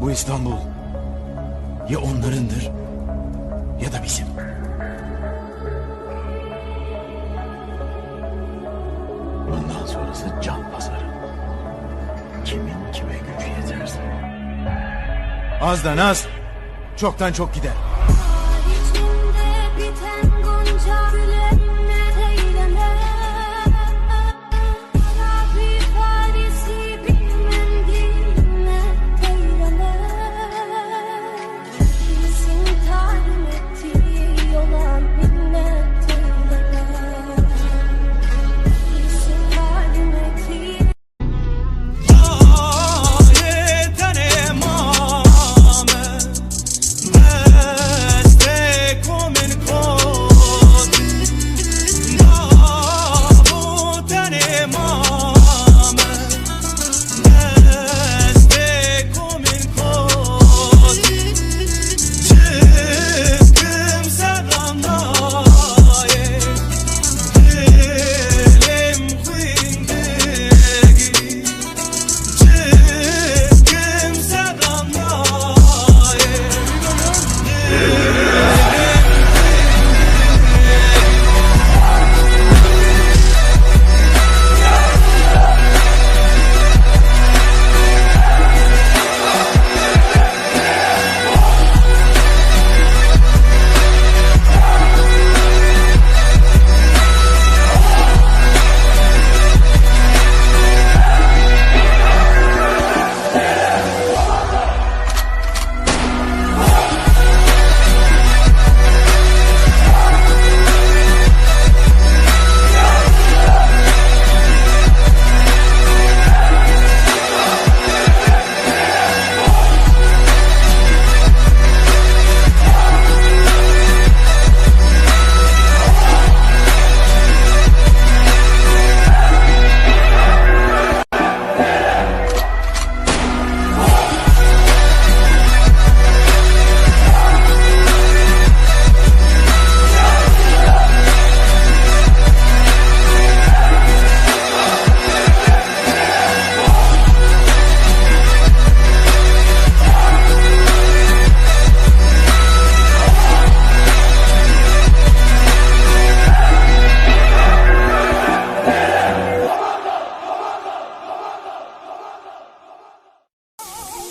Bu İstanbul ya onlarındır ya da bizim. Bundan sonrası can pazarı. Kimin kime gücü yeterse. Azdan az, çoktan çok gider.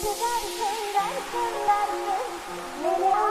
Seversin dersin dersin Beni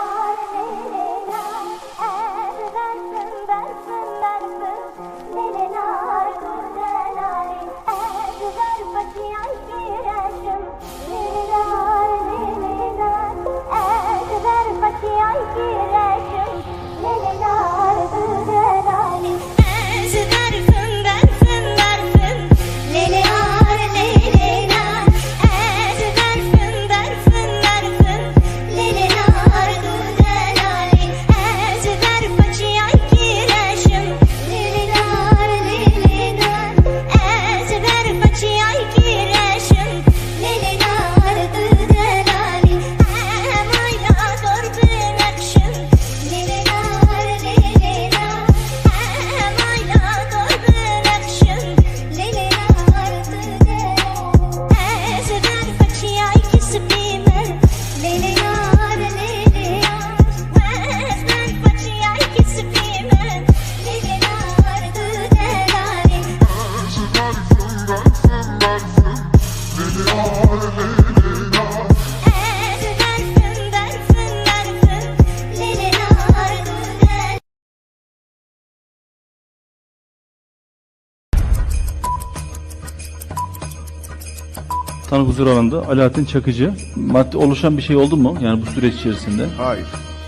Tanık huzur alanında Alaaddin Çakıcı. Madde oluşan bir şey oldu mu? Yani bu süreç içerisinde. Hayır.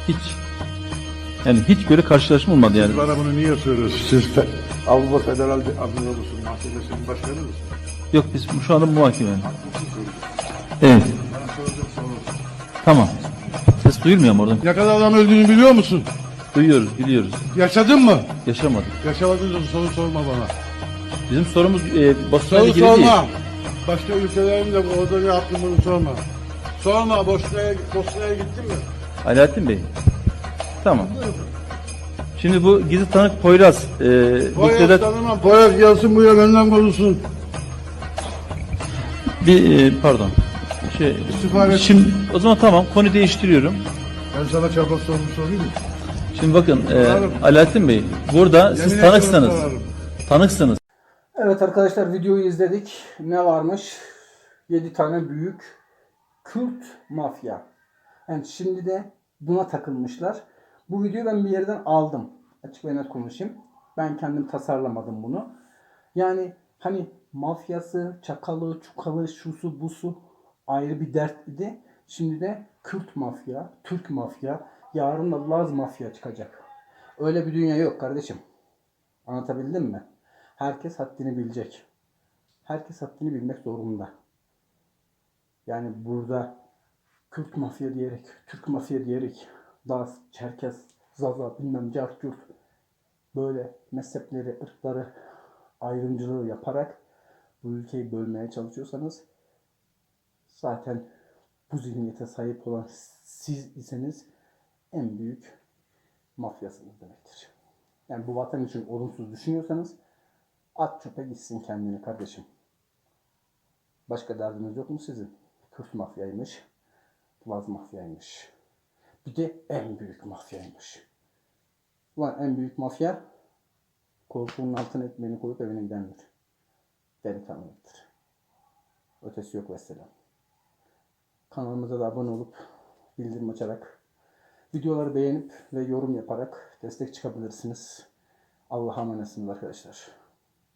Hiç. Yani hiç böyle karşılaşma olmadı yani. Bana bunu niye soruyorsunuz? Siz fe- Avrupa Federal Adliyesi Mahkemesi'nin başkanı mısınız? Yok biz şu anda muhakeme. Evet. Tamam. Ses duyulmuyor mu oradan? Ne kadar adam öldüğünü biliyor musun? Duyuyoruz, biliyoruz. Yaşadın mı? Yaşamadık. Yaşamadın da soru sorma bana. Bizim sorumuz e, basınla Soru ilgili değil. sorma. Başka ülkelerin de orada ne yaptın bunu sorma. Sorma Bosna'ya Bosna'ya gittin mi? Alaaddin Bey. Tamam. Şimdi bu gizli tanık Poyraz. E, Poyraz Sedat tanımam. Poyraz gelsin buraya benden konuşsun. bir e, pardon. Şey, İstifa et. şimdi o zaman tamam konu değiştiriyorum. Ben sana çarpık sorunu sorayım mı? Şimdi bakın e, Sorarım. Alaaddin Bey burada siz Yemin ediyorum tanıksınız. sorarım. Tanıksınız. Evet arkadaşlar videoyu izledik. Ne varmış? 7 tane büyük Kürt mafya. Yani şimdi de buna takılmışlar. Bu videoyu ben bir yerden aldım. Açık ve net konuşayım. Ben kendim tasarlamadım bunu. Yani hani mafyası, çakalı, çukalı, şusu, busu ayrı bir dert idi. Şimdi de Kürt mafya, Türk mafya, yarın da Laz mafya çıkacak. Öyle bir dünya yok kardeşim. Anlatabildim mi? Herkes haddini bilecek. Herkes haddini bilmek zorunda. Yani burada Kürt mafya diyerek, Türk mafya diyerek, Daz, Çerkez, Zaza, bilmem Cartürt böyle mezhepleri, ırkları ayrımcılığı yaparak bu ülkeyi bölmeye çalışıyorsanız zaten bu zihniyete sahip olan siz iseniz en büyük mafyasınız demektir. Yani bu vatan için olumsuz düşünüyorsanız at çöpe gitsin kendini kardeşim. Başka derdiniz yok mu sizin? Kürt mafyaymış, Laz mafyaymış. Bir de en büyük mafyaymış. Ulan en büyük mafya koltuğunun altına ekmeğini koyup evine gidendir. Delikanlıdır. Ötesi yok vesselam. Kanalımıza da abone olup bildirim açarak videoları beğenip ve yorum yaparak destek çıkabilirsiniz. Allah'a emanetsiniz arkadaşlar.